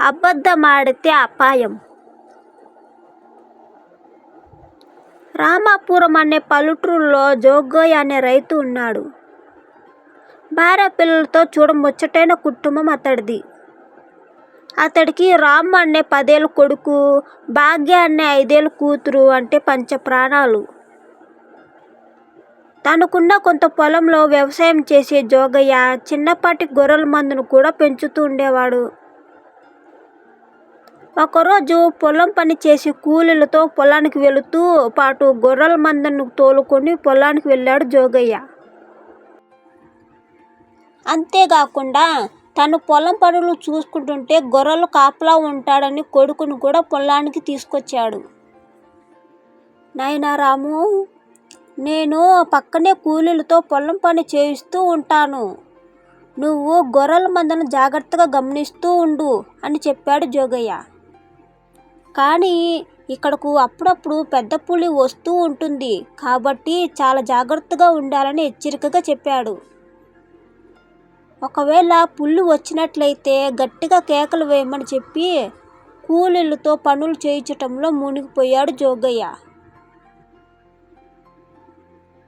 అబద్ధమాడితే అపాయం. రామాపురం అనే పల్లెటూరులో జోగయ్య అనే రైతు ఉన్నాడు. భార్య పిల్లలతో చూడముచ్చటైన కుటుంబం అతడిది. అతడికి రామ్ అనే పదేళ్ళ కొడుకు భాగ్య అనే ఐదేళ్ళ కూతురు అంటే పంచ ప్రాణాలు. తనకున్న కొంత పొలంలో వ్యవసాయం చేసే జోగయ్య చిన్నపాటి గొర్రెల మందును కూడా పెంచుతూ ఉండేవాడు. ఒకరోజు పొలం పని చేసి కూలీలతో పొలానికి వెళుతూ పాటు గొర్రెల మందను తోలుకొని పొలానికి వెళ్ళాడు జోగయ్య. అంతేకాకుండా తను పొలం పనులు చూసుకుంటుంటే గొర్రెలు కాపలా ఉంటాడని కొడుకును కూడా పొలానికి తీసుకొచ్చాడు. నాయనా రాము నేను పక్కనే కూలీలతో పొలం పని చేయిస్తూ ఉంటాను. నువ్వు గొర్రెల మందను జాగ్రత్తగా గమనిస్తూ ఉండు అని చెప్పాడు జోగయ్య. కానీ ఇక్కడకు అప్పుడప్పుడు పెద్ద పులి వస్తూ ఉంటుంది. కాబట్టి చాలా జాగ్రత్తగా ఉండాలని హెచ్చరికగా చెప్పాడు. ఒకవేళ పుల్లు వచ్చినట్లయితే గట్టిగా కేకలు వేయమని చెప్పి కూలీలతో పనులు చేయించటంలో మునిగిపోయాడు జోగయ్య.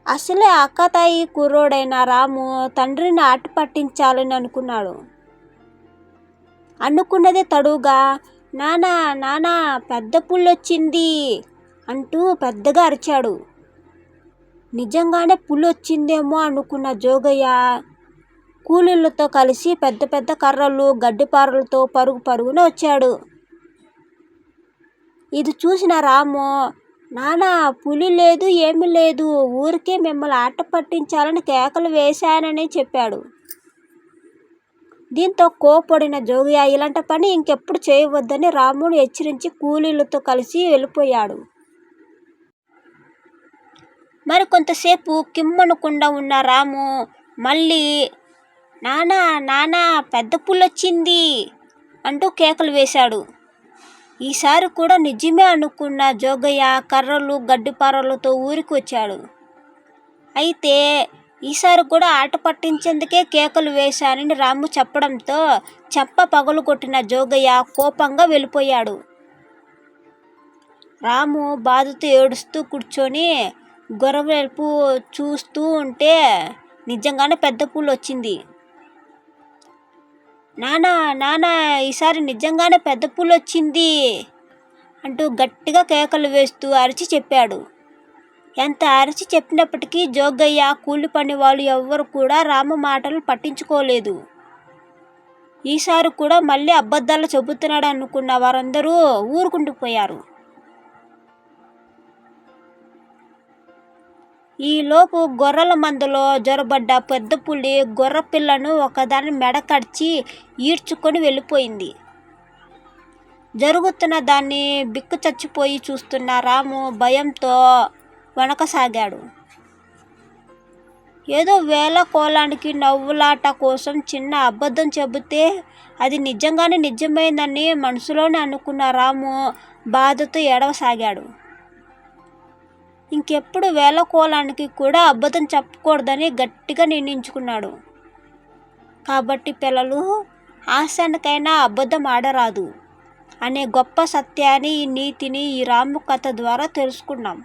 అసలే అక్కతాయి కుర్రోడైన రాము తండ్రిని ఆట పట్టించాలని అనుకున్నాడు. అనుకున్నదే తడుగా నానా నానా పెద్ద పుల్లొచ్చింది అంటూ పెద్దగా అరిచాడు. నిజంగానే పుల్లొచ్చిందేమో అనుకున్న జోగయ్య కూలీలతో కలిసి పెద్ద పెద్ద కర్రలు గడ్డిపారలతో పరుగు పరుగున వచ్చాడు. ఇది చూసిన రాము నానా పులి లేదు ఏమీ లేదు ఊరికే మిమ్మల్ని ఆట పట్టించాలని కేకలు వేశానని చెప్పాడు. దీంతో కోపడిన జోగియా ఇలాంటి పని ఇంకెప్పుడు చేయవద్దని రాముడు హెచ్చరించి కూలీలతో కలిసి వెళ్ళిపోయాడు. మరి కొంతసేపు కిమ్మనకుండా ఉన్న రాము మళ్ళీ నానా నానా పెద్ద పుల్లొచ్చింది అంటూ కేకలు వేశాడు. ఈసారి కూడా నిజమే అనుకున్న జోగయ్య కర్రలు గడ్డిపారలతో ఊరికి వచ్చాడు. అయితే ఈసారి కూడా ఆట పట్టించేందుకే కేకలు వేశానని రాము చెప్పడంతో చెప్ప పగలు కొట్టిన జోగయ్య కోపంగా వెళ్ళిపోయాడు. రాము బాధతో ఏడుస్తూ కూర్చొని గొర్రెవైపు చూస్తూ ఉంటే నిజంగానే పెద్ద పూలు వచ్చింది. నానా నానా ఈసారి నిజంగానే పెద్ద పూలు వచ్చింది అంటూ గట్టిగా కేకలు వేస్తూ అరిచి చెప్పాడు. ఎంత అరిచి చెప్పినప్పటికీ జోగయ్య కూలి పని వాళ్ళు ఎవ్వరు కూడా రామ మాటలు పట్టించుకోలేదు. ఈసారి కూడా మళ్ళీ అబద్ధాలు చెబుతున్నాడు అనుకున్న వారందరూ ఊరుకుంటుపోయారు ఈలోపు గొర్రెల మందలో జొరబడ్డ పెద్ద పులి గొర్రె పిల్లను ఒకదాని మెడ కడిచి ఈడ్చుకొని వెళ్ళిపోయింది. జరుగుతున్న దాన్ని బిక్కు చచ్చిపోయి చూస్తున్న రాము భయంతో వణకసాగాడు. ఏదో వేల కోలానికి నవ్వులాట కోసం చిన్న అబద్ధం చెబితే అది నిజంగానే నిజమైందని మనసులోనే అనుకున్న రాము బాధతో ఏడవసాగాడు. ఇంకెప్పుడు వేల కోలానికి కూడా అబద్ధం చెప్పకూడదని గట్టిగా నిర్ణయించుకున్నాడు. కాబట్టి పిల్లలు ఆశానికైనా అబద్ధం ఆడరాదు అనే గొప్ప సత్యాన్ని ఈ నీతిని ఈ రాము కథ ద్వారా తెలుసుకున్నాం.